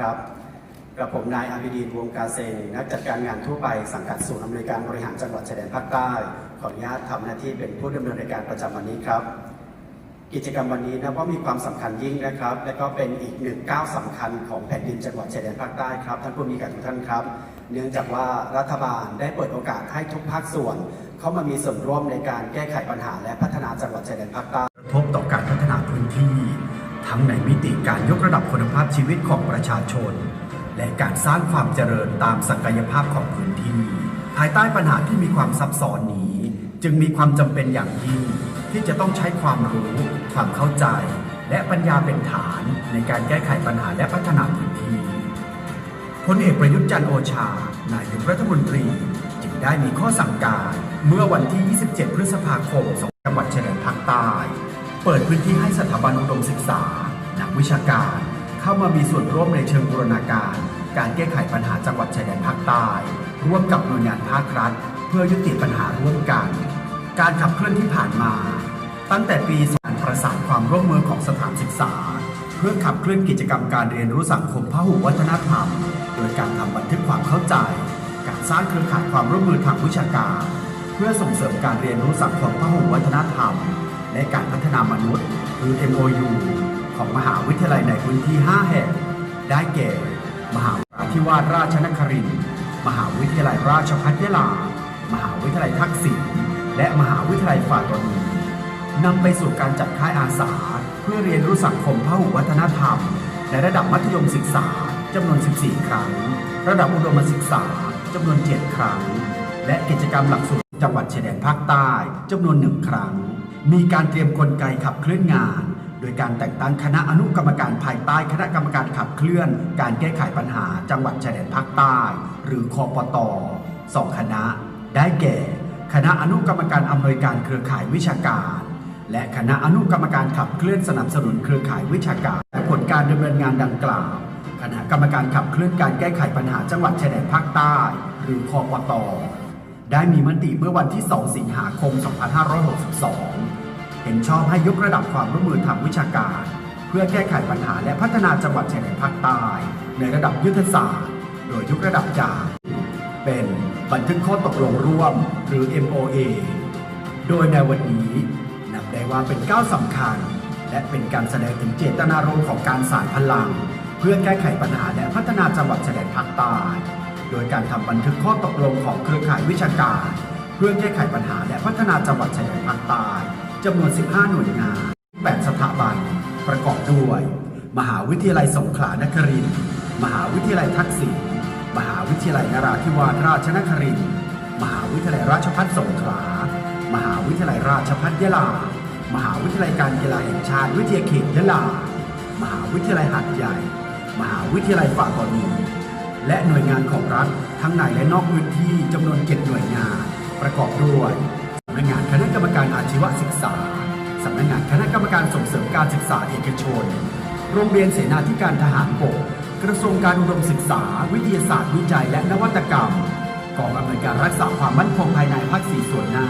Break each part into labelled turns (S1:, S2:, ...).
S1: ครับกระผมนายอภิดีนวงกาเซงนักจัดการงานทั่วไปสังกัดศูนย์อำนวยการบริหารจังหวัดชายแดนภาคใต้ ขออนุญาตทำหน้าที่เป็นผู้ดำเนินรายการประจำวันนี้ครับ กิจกรรมวันนี้นะว่ามีความสำคัญยิ่งนะครับ และก็เป็นอีกหนึ่งก้าวสำคัญของแผ่นดินจังหวัดชายแดนภาคใต้ครับท่านผู้มีการทุกท่านครับ เนื่องจากว่ารัฐบาลได้เปิดโอกาสให้ทุกภาคส่วน เข้ามามีส่วนร่วมในการแก้ไขปัญหา และพัฒนาจังหวัดชายแดนภาคใต้กระทบต่อการพัฒนาพื้นที่ ทั้งในมิติการยกระดับคุณภาพชีวิตของประชาชน และการสร้างความเจริญตามศักยภาพของพื้นที่ ภายใต้ปัญหาที่มีความซับซ้อนนี้ จึงมีความจำเป็นอย่างยิ่งที่จะต้องใช้ความรู้ ความเข้าใจ และปัญญาเป็นฐานในการแก้ไขปัญหาและพัฒนาพื้นที่พลเอกประยุทธ์จันโอชา นายกรัฐมนตรี จึงได้มีข้อสั่งการ เมื่อวันที่ 27 พฤษภาคม 2 จังหวัดชายแดนภาคใต้ เปิดพื้นที่ให้สถาบันอุดมศึกษา นักวิชาการ เข้ามามีส่วนร่วมในเชิงบูรณาการ การแก้ไขปัญหาจังหวัดชายแดนภาคใต้ร่วมกับหน่วยงานภาครัฐ เพื่อยุติปัญหาร่วมกัน การขับเคลื่อนที่ผ่านมา ตั้งแต่ปีการประสานความร่วมมือของสถานศึกษา เพื่อขับเคลื่อนกิจกรรมการเรียนรู้สังคมพหุวัฒนธรรม โดยการทำบันทึกความเข้าใจ การสร้างเครือข่ายความร่วมมือทางวิชาการ เพื่อส่งเสริมการเรียนรู้สังคมพหุวัฒนธรรม และการพัฒนามนุษย์ หรือ MOU ของมหาวิทยาลัยในพื้นที่ 5 แห่ง ได้แก่ มหาวิทยาลัยธิวาสราชนครินทร์มหาวิทยาลัยราชภัฏยะลา มหาวิทยาลัยทักษิณและมหาวิทยาลัยฟาตอนีนำไปสู่การจัดค่ายอาสา เพื่อเรียนรู้สังคมพหุวัฒนธรรม ในระดับมัธยมศึกษาจำนวน 14 ครั้ง ระดับอุดมศึกษาจำนวน 7 ครั้ง และกิจกรรมหลักสูตรจังหวัดชายแดนภาคใต้จำนวนหนึ่งครั้ง มีการเตรียมกลไกขับเคลื่อนงาน โดยการแต่งตั้งคณะอนุกรรมการภายใต้คณะกรรมการขับเคลื่อน การแก้ไขปัญหาจังหวัดชายแดนภาคใต้ หรือคอปตสองคณะ ได้แก่ คณะอนุกรรมการอำนวยการเครือข่ายวิชาการ และคณะอนุกรรมการขับเคลื่อนสนับสนุนเครือข่ายวิชาการและผลการดำเนินงานดังกล่าวคณะกรรมการขับเคลื่อนการแก้ไขปัญหาจังหวัดชายแดนภาคใต้ หรือคอปต ได้มีมติเมื่อวันที่ 2 สิงหาคม 2562 เห็นชอบให้ยกระดับความร่วมมือทางวิชาการ เพื่อแก้ไขปัญหาและพัฒนาจังหวัดชายแดนภาคใต้ ในระดับยุทธศาสตร์ โดยยกระดับจาก เป็นบันทึกข้อตกลงร่วมหรือ MOA โดยในวันนี้นับได้ว่าเป็นก้าวสำคัญ และเป็นการแสดงถึงเจตนารมณ์ของการสานพลัง เพื่อแก้ไขปัญหาและพัฒนาจังหวัดชายแดนภาคใต้ โดยการทำบันทึกข้อตกลงของเครือข่ายวิชาการ เพื่อแก้ไขปัญหาและพัฒนาจังหวัดชายแดนภาคใต้จำนวน 15 หน่วยงาน 8 สถาบัน ประกอบด้วย มหาวิทยาลัยสงขลานครินทร์มหาวิทยาลัยทักษิณมหาวิทยาลัยนราธิวาสราชนครินทร์มหาวิทยาลัยราชภัฏสงขลา มหาวิทยาลัยราชภัฏยะลา มหาวิทยาลัยการกีฬาแห่งชาติวิทยาเขตยะลา มหาวิทยาลัยหาดใหญ่ มหาวิทยาลัยฝ่าตอนี และหน่วยงานของรัฐ ทั้งในและนอกพื้นที่จำนวนเจ็ดหน่วยงาน ประกอบด้วยสำนักงานคณะกรรมการอาชีวศึกษาสำนักงานคณะกรรมการส่งเสริมการศึกษาเอกชน โรงเรียนเสนาธิการทหารบกกระทรวงการอุดมศึกษา วิทยาศาสตร์วิจัยและนวัตกรรมกองอำนวยการรักษาความมั่นคงภายในภาคสี่ส่วนหน้า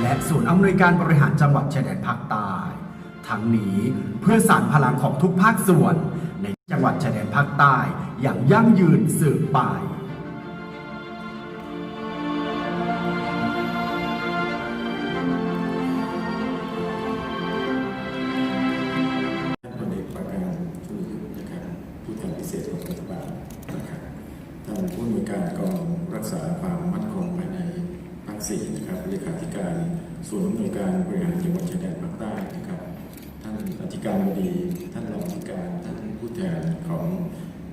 S1: และศูนย์อำนวยการบริหารจังหวัดชายแดนภาคใต้ทั้งนี้เพื่อสานพลังของทุกภาคส่วนในจังหวัดชายแดนภาคใต้ อย่างยั่งยืนสืบไป
S2: พลเอกประการชูยุทธนะครับผู้แทนพิเศษของรัฐบารท่านผู้อำนวยการกองรักษาความมั่นคงภายในภาคสี่นะครับเลขาธิการศูนอำนวยการบริหารจังหวัดชายแดนภาคใต้นะครับ ท่านอธิการบดี ท่านรองอธิการ ท่านผู้แทนของ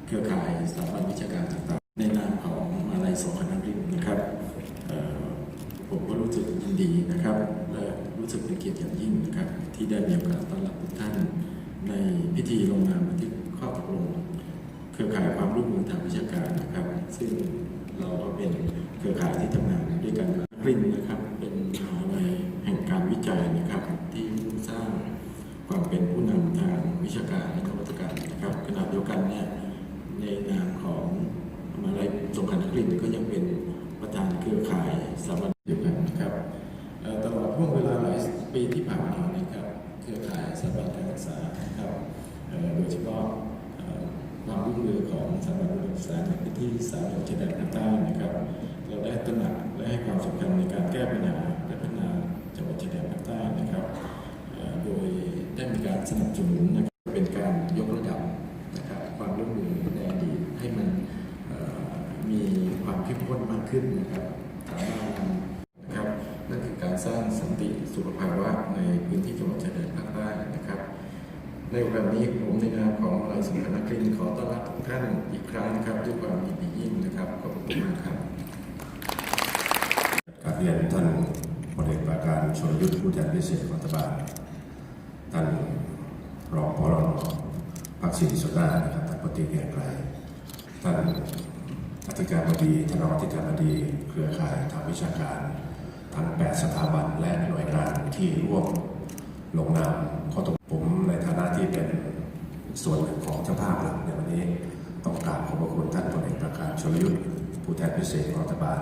S2: เครือข่ายสถาบันวิชาการต่างๆ ในนามของมาลัยสงขลานครินนะครับผมก็รู้สึกยินดีนะครับ และรู้สึกเป็นเกียรติอย่างยิ่งนะครับ ที่ได้มีโอกาสต้อนรับทุกท่าน ในพิธีลงนามบันทึกข้อตกลง เครือข่ายความร่วมมือทางวิชาการนะครับ ซึ่งเราก็เป็นเครือข่ายที่ทำงานด้วยกันรินนะครับ เป็นมหาลัยแห่งการวิจัยนะครับ ที่สร้างความเป็นผู้นำทางวิชาการและนวัตกรรมนะครับขณะเดียวกันเนี่ย ในนามของมาลัยสงขลานครินก็ยังเป็นประธานเครือข่ายสาบันเดียวกันนะครับตลอดช่วงเวลาหลายปีที่ผ่านมานะครับเครือข่ายสถาบันการศึกษานะครับโดยเฉพาะความรุ่งเรืองของสถาบันการศึกษาในพื้นที่สามจังหวัดชายแดนภาคใต้นะครับ เราได้ตระหนักและให้ความสำคัญในการแก้ปัญหาและพัฒนาจังหวัดชายแดนภาคใต้นะครับ โดยได้มีการสนับสนุนนะครับเป็นการยกระดับ ครับความร่วมมือในอดีตให้มันมีความเข้มข้นมากขึ้นนะครับสามารถนำนะครับนั่นคือการสร้างสันติสุขภาวะในพื้นที่จังหวัดชายแดนภาคใต้นะครับ ในโอกาสนี้ผมในนามของนายสุนทรนักกลินขอต้อนรับทุกท่านอีกครั้งนะครับด้วยความยินดียิ่งนะครับขอบคุณมากครับ
S3: กาบเรียนท่านพลเอกปราการชลยุทธผู้แทนพิเศษรัฐบาลท่านรองพล พักศิริสุดานะครับท่านปฏิเกียรไกรท่านอธิการบดีท่านรองอธิการบดี เครือข่ายทางวิชาการ ทั้ง 8 สถาบันและหน่วยงานที่ร่วมลงนามข้อตกลงผมในฐานะที่เป็นส่วนหนึ่งของเจ้าภาพหลักในวันนี้ต้องกราบขอบพระคุณท่านพลเอกประการชลยุทธ์ผู้แทนพิเศษรัฐบาล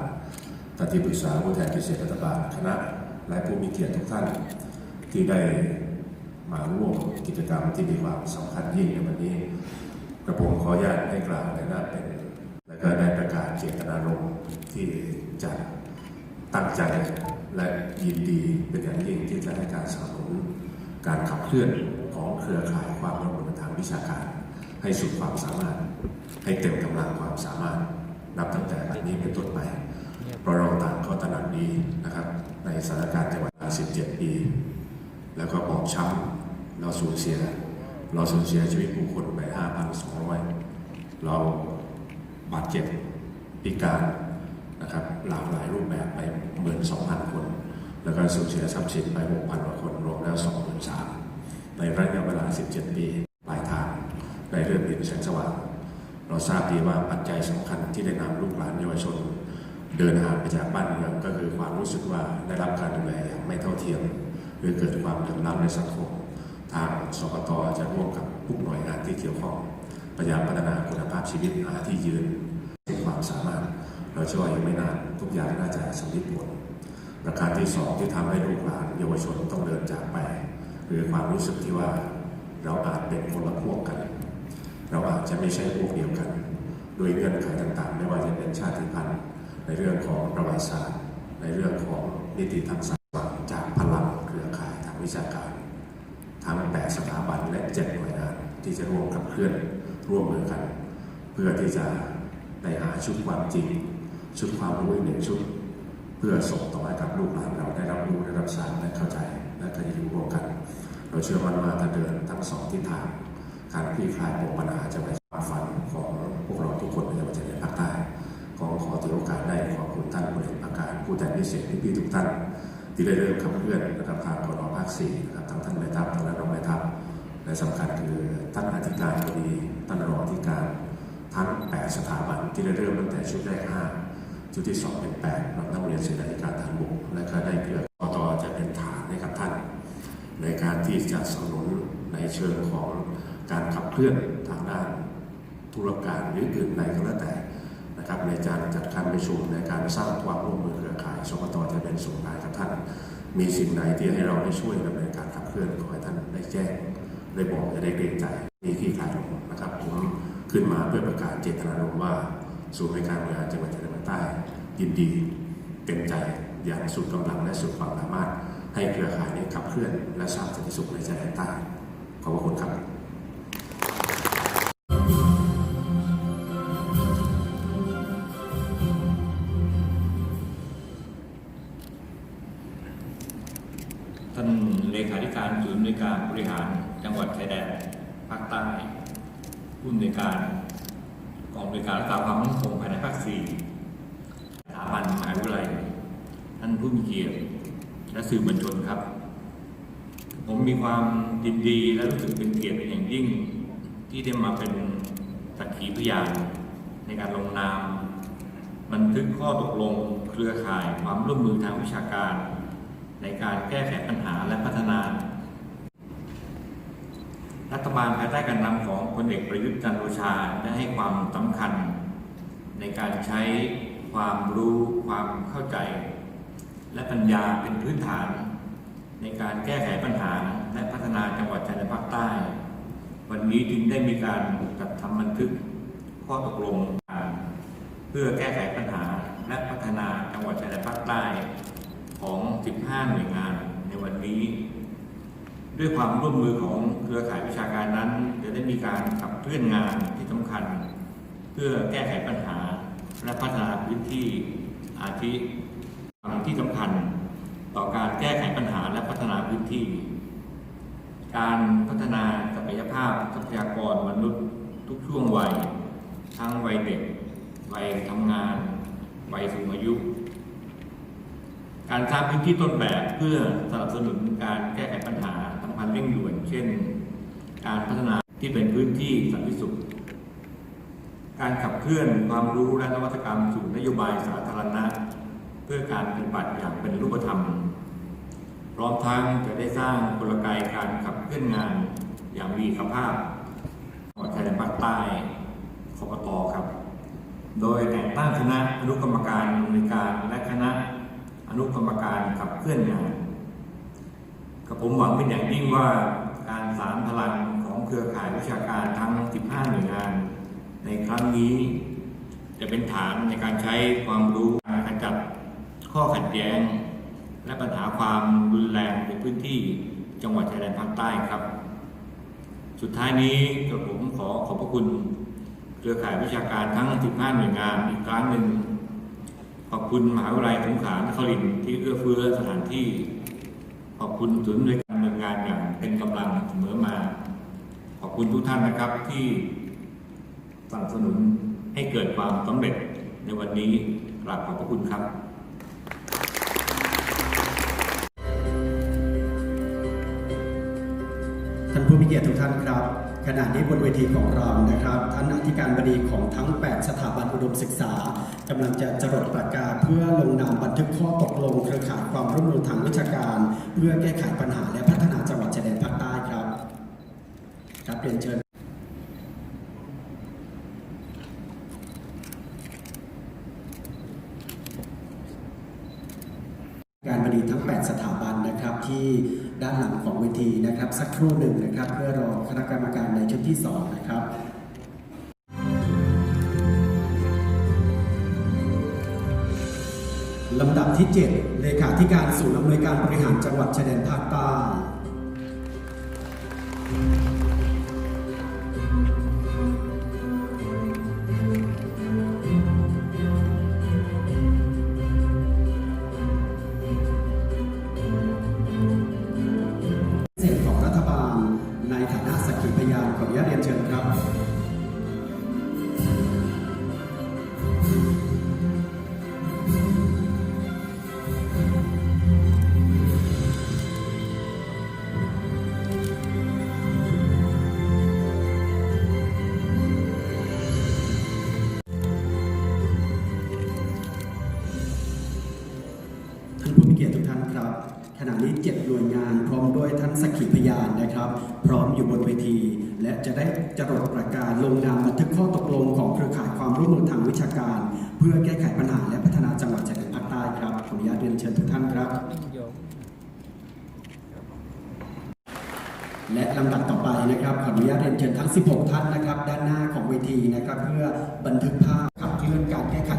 S3: ท่านที่ปรึกษาผู้แทนพิเศษรัฐบาลคณะและผู้มีเกียรติทุกท่านที่ได้ มาร่วมกิจกรรมที่มีความสำคัญยิ่งในวันนี้กระผมขออนุญาตให้กล่าวในหน้าเป็น และก็ได้ประกาศเจตนารมณ์ที่จะตั้งใจและยินดีเป็นอย่างยิ่งที่จะให้การสนับสนุนการขับเคลื่อนของเครือข่ายความร่วมมือทางวิชาการ ให้สุดความสามารถ ให้เต็มกำลังความสามารถ นับตั้งแต่บัดนี้เป็นต้นไปเพราะเราต่างก็ตระหนักดีนะครับ ในสถานการณ์จังหวัด17 ปี แล้วก็บอบช้ำ เราสูญเสีย เราสูญเสียชีวิตผู้คนไป 5,200 เราบาดเจ็บพิการนะครับหลากหลายรูปแบบไปหมื่นสองพันคน แล้วก็สูญเสียทรัพย์สินไป 6,000กว่าคนรวมแล้ว 23,000 ในระยะเวลา 17 ปีปลายทางได้เริ่มเห็นแสงสว่างเราทราบดีว่าปัจจัยสำคัญที่ได้นำลูกหลานเยาวชน เดินห่างไปจากบ้านเมืองก็คือความรู้สึกว่าได้รับการดูแลอย่างไม่เท่าเทียมหรือเกิดความเหลื่อมล้ำในสังคม ทางสกตจะร่วมกับทุกหน่วยงานที่เกี่ยวข้องพยายามพัฒนาคุณภาพชีวิตหาที่ยืนมีความสามารถ เราเชื่อว่ายังไม่นานทุกอย่างน่าจะสำลิดผลประการที่สองที่ทำให้ลูกหลานเยาวชนต้องเดินจากไปหรือความรู้สึกที่ว่าเราอาจเป็นคนละพวกกัน เราอาจจะไม่ใช่พวกเดียวกันโดยเงื่อนไขต่างๆ ไม่ว่าจะเป็นชาติพันธุ์ ในเรื่องของประวัติศาสตร์ ในเรื่องของนิติทางศาสตร์จากพลังเครือข่ายทางวิชาการ ทั้ง8สถาบันและ7หน่วยงานที่จะร่วมกับเคลื่อนร่วมมือกัน เพื่อที่จะได้หาชุดความจริง ชุดความรู้หนึ่งชุด เพื่อส่งต่อให้กับลูกหลานเราได้รับรู้ได้รับทราบและเข้าใจและก็อยู่ร่วมกัน เราเชื่อมั่นว่าถ้าเดินทั้งสองทิศทางการคลี่คลายปมปัญหาจะไปความฝันของพวกเราทุกคนในจังหวัดชายแดนภาคใต้ขอขอถือโอกาสได้ขอบคุณท่านผู้เอกประการผู้แทนพิเศษพี่ๆทุกท่าน ที่ได้เริ่มขับเคลื่อนนะครับทางกรภาคสี่นะครับทั้งท่านแม่ทัพทั้งท่านรองแม่ทัพและสำคัญคือท่านอธิการบดีท่านรองอธิการ ทั้ง 8 สถาบันที่ได้เริ่มตั้งแต่ชุดแรก 5 ชุดที่ 2 เป็น8เรานักเรียนเสนาธิการทารบกและก็ได้เพื่อปตจะเป็นฐานให้กับท่าน ในการที่จะสนับสนุนในเชิงของการขับเคลื่อนทางด้านธุรการหรืออื่นใดก็แล้วแต่ นะครับในการจัดการประชุมในการสร้างความร่วมมือเครือข่ายสปตจะเป็นส่วนกลางกับท่าน มีสิ่งไหนที่ให้เราได้ช่วยดำเนินการขับเคลื่อนขอให้ท่านได้แจ้งได้บอกจะได้เกรงใจมีที่ขายลงนะครับผมขึ้นมาเพื่อประกาศเจตนารมณ์ว่าศูนย์บริการบริหารจังหวัดชายแดนใต้ ยินดีเต็มใจอย่างสุดกำลังและสุดความสามารถ ให้เครือข่ายนี้ขับเคลื่อนและสร้างสันติสุขในชายแดนใต้ขอบพระคุณครับ
S4: การบริหารจังหวัดชายแดนภาคใต้ผู้ในวยการกองบริการรักษาความมั่นคงภายในภาคสี่สถาบันมหาวิทยาลัย ท่านผู้มีเกียรติและสื่อมวลชนครับ ผมมีความยินดีและรู้สึกเป็นเกียรติเป็นอย่างยิ่ง ที่ได้มาเป็นสักขีพยานในการลงนาม บันทึกข้อตกลงเครือข่ายความร่วมมือทางวิชาการ ในการแก้ไขปัญหาและพัฒนา รัฐบาลภายใต้การนำของพลเอกประยุทธ์จันทร์โอชาได้ให้ความสำคัญ ในการใช้ความรู้ความเข้าใจ และปัญญาเป็นพื้นฐาน ในการแก้ไขปัญหาและพัฒนาจังหวัดชายแดนภาคใต้ วันนี้จึงได้มีการจัดทำบันทึกข้อตกลงการเพื่อแก้ไขปัญหาและพัฒนาจังหวัดชายแดนภาคใต้ของ 15 หน่วยงานในวันนี้ ด้วยความร่วมมือของเครือข่ายวิชาการนั้น จะได้มีการขับเคลื่อนงานที่สำคัญ เพื่อแก้ไขปัญหา และพัฒนาพื้นที่อาทิความที่สำคัญ ต่อการแก้ไขปัญหาและพัฒนาพื้นที่ การพัฒนาศักยภาพทรัพยากรมนุษย์ทุกช่วงวัย ทั้งวัยเด็ก วัยทำงาน วัยสูงอายุ การสร้างพื้นที่ต้นแบบเพื่อสนับสนุนการแก้ไขปัญหา สำคัญเร่งด่วน เช่น การพัฒนาที่เป็นพื้นที่สันติสุข การขับเคลื่อนความรู้และนวัตกรรมสู่นโยบายสาธารณะ เพื่อการปฏิบัติอย่างเป็นรูปธรรม พร้อมทั้งจะได้สร้างกลไกการขับเคลื่อนงานอย่างมีคุณภาพจังหวัดชายแดนภาคใต้คอปตครับ โดยแต่งตั้งคณะอนุกรรมการดำเนินการและคณะอนุกรรมการขับเคลื่อนงาน กับผมหวังเป็นอย่างยิ่งว่าการสารพลังของเครือข่ายวิชาการทั้ง 15 หน่วยงาน ในครั้งนี้ จะเป็นฐานในการใช้ความรู้การขจัดข้อขัดแย้ง และปัญหาความรุนแรงในพื้นที่จังหวัดชายแดนภาคใต้ครับ สุดท้ายนี้กระผมขอขอบพระคุณเครือข่ายวิชาการทั้ง 15 หน่วยงานอีกครั้งหนึ่งขอบคุณมหาวิทยาลัยสงขลานครินทร์ที่เอื้อเฟื้อสถานที่ ขอบคุณศูนย์ในวยการดำเนินงานอย่างเป็นกำลังเสมอมา ขอบคุณทุกท่านนะครับที่สนับสนุนให้เกิดความสำเร็จในวันนี้กราบขอบพระคุณครับ
S1: ท่านผู้มีเกียรติทุกท่านครับ ขณะนี้บนเวทีของเรานะครับท่านอธิการบดีของทั้ง 8 สถาบันอุดมศึกษากำลังจะจรดประกาศเพื่อลงนามบันทึกข้อตกลงเครือข่ายความร่วมมือทางวิชาการ เพื่อแก้ไขปัญหาและพัฒนาจังหวัดชายแดนภาคใต้ครับครับเรียนเชิญการบดีทั้ง 8 สถาบันนะครับที่ ด้านหลังของเวทีนะครับ สักครู่หนึ่งนะครับ เพื่อรอคณะกรรมการในชุดที่ 2 นะครับลำดับที่ 7 เลขาธิการศูนย์อำนวยการบริหารจังหวัดชายแดนภาคใต้ น่วยงาน พร้อมด้วยท่านสักขีพยานนะครับ พร้อมอยู่บนเวที และจะได้จรดประกาศลงนามบันทึกข้อตกลงของเครือข่ายความร่วมมือทางวิชาการ เพื่อแก้ไขปัญหาและพัฒนาจังหวัดชายแดนภาคใต้ครับขออนุญาตเรียนเชิญทุกท่านครับ และลำดับต่อไปนะครับขออนุญาตเรียนเชิญทั้ง 16 ท่านนะครับ ด้านหน้าของเวทีนะครับ เพื่อบันทึกภาพขับเคลื่อนการแก้ไข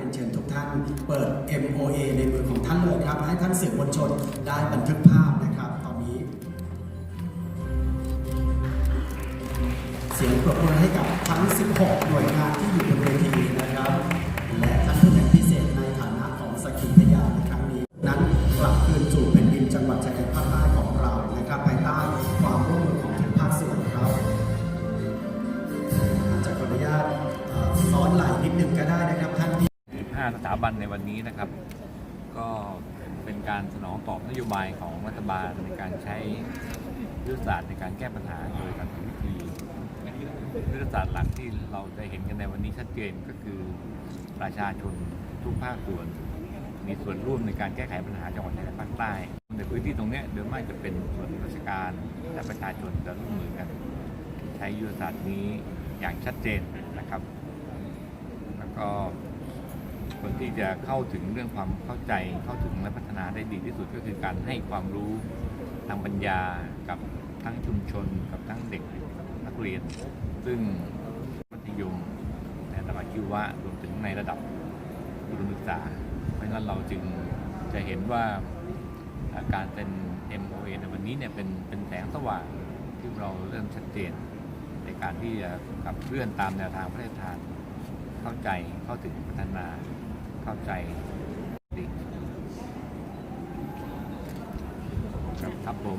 S1: รียนเชิญทุกท่านเปิด MOA ในมือของท่านเลยครับ ให้ท่านสื่อมวลชนได้บันทึกภาพนะครับ ตอนนี้ เสียงปรบมือให้กับทั้ง 16 หน่วยงานที่อยู่ 5 ส
S4: ถาบันในวันนี้นะครับ ก็เป็นการสนองตอบนโยบายของรัฐบาลในการใช้ยุทธศาสตร์ในการแก้ปัญหาโดยสันติวิธียุทธศาสตร์หลักที่เราจะเห็นกันในวันนี้ชัดเจนก็คือประชาชนทุกภาคส่วน มีส่วนร่วมในการแก้ไขปัญหาจังหวัดชายแดนภาคใต้ในพื้นที่ตรงนี้เดิมไม่จะเป็นส่วนราชการและประชาชนจะร่วมมือกัน ใช้ยุทธศาสตร์นี้อย่างชัดเจนนะครับ แล้วก็ คนที่จะเข้าถึงเรื่องความเข้าใจเข้าถึงและพัฒนาได้ดีที่สุดก็คือการให้ความรู้ทางปัญญากับทั้งชุมชนกับทั้งเด็กนักเรียน ซึ่งมัธยมในระดับชีวะรวมถึงในระดับอุดมศึกษา เพราะฉะนั้นเราจึงจะเห็นว่าอ่าการเป็น MOA ในวันนี้เนี่ยเป็นเป็นแสงสว่างที่เราเริ่มชัดเจน ในการที่จะขับเคลื่อนตามแนวทางพระราชทานเข้าใจเข้าถึงพัฒนา เข้าใจดีครับครับผม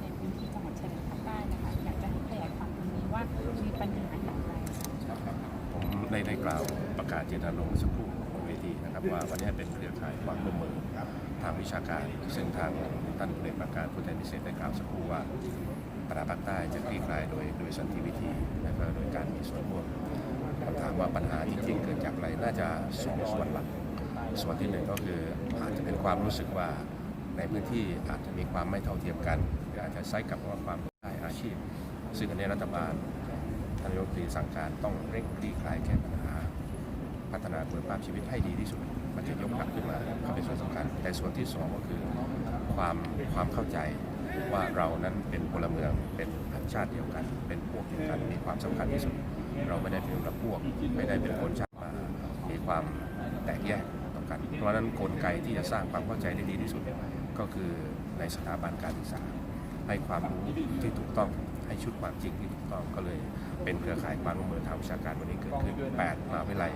S5: ในพื้นที่จังหวัดชายแดนภาคใต้นะคะอยากจะให้ขยายความตรงนี้ว่ามีปัญหาอย่างไร
S3: ผมได้ได้กล่าวประกาศเจตนารมณ์สักครู่บนเวทีนะครับว่าวันนี้เป็นเครือข่ายความร่วมมือทางวิชาการ ซึ่งทางท่านผู้ในวยการการผู้แทนพิเศษได้กล่าวสักครู่ว่าปัญหาภาคใต้จะคลี่คลายโดยโดยสันติวิธีและก็โดยการมีส่วนร่วม ถามว่าปัญหาจริงๆเกิดจากอะไรน่าจะสองส่วนหลัก ส่วนที่หนึ่งก็คืออาจจะเป็นความรู้สึกว่าในพื้นที่อาจจะมีความไม่เท่าเทียมกันหรืออาจจะใช้กับว่าความได้อาชีพ ซึ่งอันนี้รัฐบาลท่านนายกรัฐมนตรีสั่งการต้องเร่งคลี่คลายแก้ปัญหา พัฒนาคุณภาพชีวิตให้ดีที่สุดมันจะยกหลักขึ้นมาก็เป็นส่วนสำคัญ แต่ส่วนที่สองก็คือความความเข้าใจว่าเรานั้นเป็นพลเมืองเป็นชาติเดียวกัน เป็นพวกเดียวกันมีความสำคัญที่สุด เราไม่ได้เป็นละพวก ไม่ได้เป็นคนชาติมามีความแตกแยกต่อกัน เพราะฉะนั้นกลไกที่จะสร้างความเข้าใจได้ดีที่สุด ก็คือในสถาบันการศึกษา ให้ความรู้ที่ถูกต้องให้ชุดความจริงที่ถูกต้องก็เลยเป็นเครือข่ายความร่วมมือทางวิชาการวันนี้เกิดขึ้น 8 มหาวิทยาลัย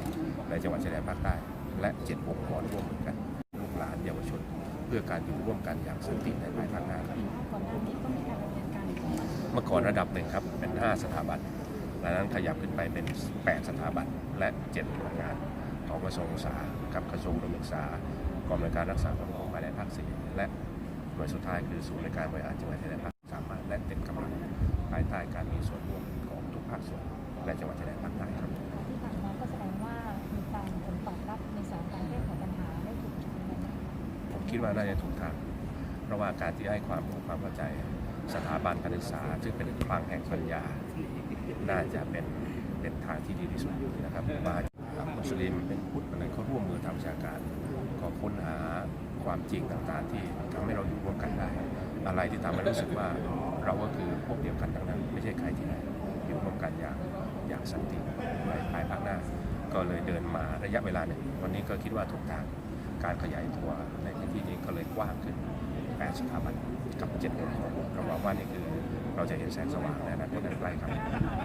S3: ในจังหวัดชายแดนภาคใต้ และ 7 องค์กรร่วมมือกันลูกหลานเยาวชน เพื่อการอยู่ร่วมกันอย่างสันติในภายภาคหน้าครับ
S5: ก่อนหน้านี้ก็มีการดำเนินการของมัน
S3: เมื่อก่อนระดับหนึ่งครับเป็น 5 สถาบัน หลังนั้นขยับขึ้นไปเป็น 8 สถาบันและ 7 หน่วยงาน ของกระทรวงศึกษากับกระทรวงอุดมศึกษากองในวยการรักษาความมั่นคงภายในภาคสี่และหน่วยสุดท้ายคือศูนย์ในวยการบริหารจังหวัดชายแดนภาคสามารถและเต็มกำลังภายใต้การมีส่วนร่วมของทุกภาคส่วนและจังหวัดชายแดนภาคใต้ครับ
S5: ที่ผ่านมาก็แสดงว่ามีการผลตอบรับในสารการแก้ไขปัญหาได้ถูกจุดนั้นนะคะ
S3: ผมคิดว่าน่าจะถูกทางเพราะว่าการที่ให้ความรู้ความเข้าใจสถาบันการศึกษาซึ่งเป็นคลังแห่งปัญญา น่าจะเป็นเป็นทางที่ดีที่สุดนะครับว่ามุสลิมเป็นพุทธอะไรเขาร่วมมือทางวิชาการก็ค้นหาความจริงต่างๆ ที่ทำให้เราอยู่ร่วมกันได้ อะไรที่ทำให้รู้สึกว่าเราก็คือพวกเดียวกันทั้งนั้น ไม่ใช่ใครที่ไหนอยู่ร่วมกันอย่างอย่างสันติในภายภาคหน้า ก็เลยเดินมาระยะเวลาหนึ่งวันนี้ก็คิดว่าถูกทางการขยายตัวในพื้นที่นี้ก็เลยกว้างขึ้น 8 สถาบันกับ7องค์กรเราว่านี่คือ เราจะเห็นแสงสว่างในอนาคตอันใกล้ครับ